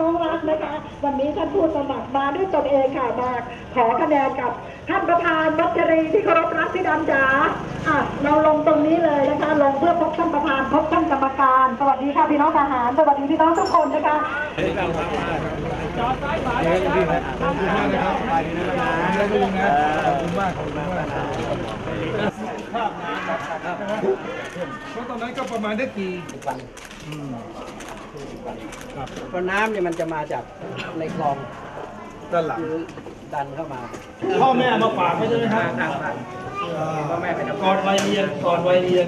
น้องรักนะคะ วันนี้ท่านผู้สมัครมาด้วยตนเองค่ะมาขอคะแนนกับท่านประธานวัชรีที่เคารพรักพี่ดำจ๋าอะเราลงตรงนี้เลยนะคะ ลงเพื่อพบท่านประธานพบท่านกรรมการ สวัสดีค่ะพี่น้องทหารสวัสดีพี่น้องทุกคนนะคะเพราะตอนนั้นก็ประมาณได้กี่วัน เพราะน้ำเนี่ยมันจะมาจากในคลองด้านหลังคือดันเข้ามาพ่อแม่มาฝากไว้ใช่ไหมครับพ่อแม่เป็นก่อนวัยเรียนก่อนวัยเรียน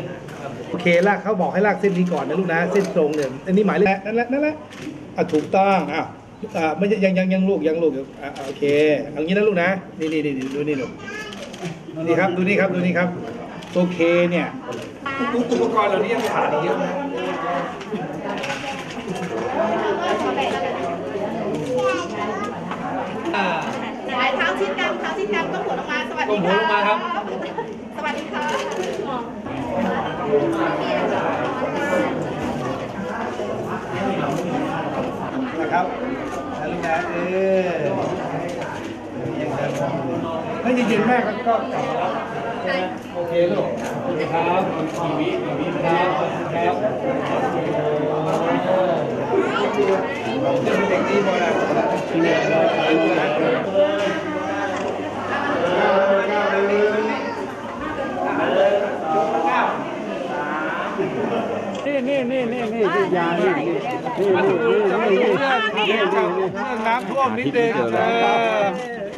โอเคลากเขาบอกให้ลากเส้นนี้ก่อนนะลูกนะเส้นตรงเนี่ยอันนี้หมายเลขนั่นแหละนั่นแหละอะถูกต้องอะอ่าไม่ใช่ยังยังยังลูกยังลูกอยู่อะอะโอเคเอางี้นะลูกนะนี่นี่นี่ดูนี่ดูนี่ครับดูนี่ครับดูนี่ครับโอเคเนี่ยอุปกรณ์เหล่านี้ยังขาดอีกเยอะนะ หลายเท้าชิดกันเท้าชิดกันก้มหั สวัสดีก้มหัวลงมาครับสวัสดีค่ะนะครับนะลูกนะเออยังเดินถ้าเย็นๆแม่ก็ก็กลับมารับโอเคลูกโอเคครับทีวีทีวีครับครับเด็กดีหมดอะทีวีเรา นี่นี่นี่นี่นี่ที่ยานี่นี่นี่นี่นี่นี่นี่น้ำท่วมนิดนึงเออ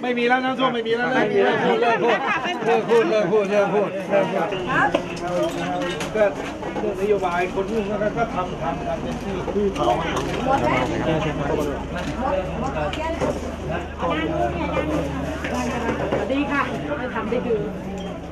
ไม่มีแล้วน้ำท่วมไม่มีแล้วไม่มีแล้วเลิกพูดเลิกพูดเลิกพูดเลิกพูดเลิกพูดก็เรื่องนโยบายคนรุ่นก็ก็ทำทำทำเป็นที่ที่เขาสวัสดีค่ะทำได้ดี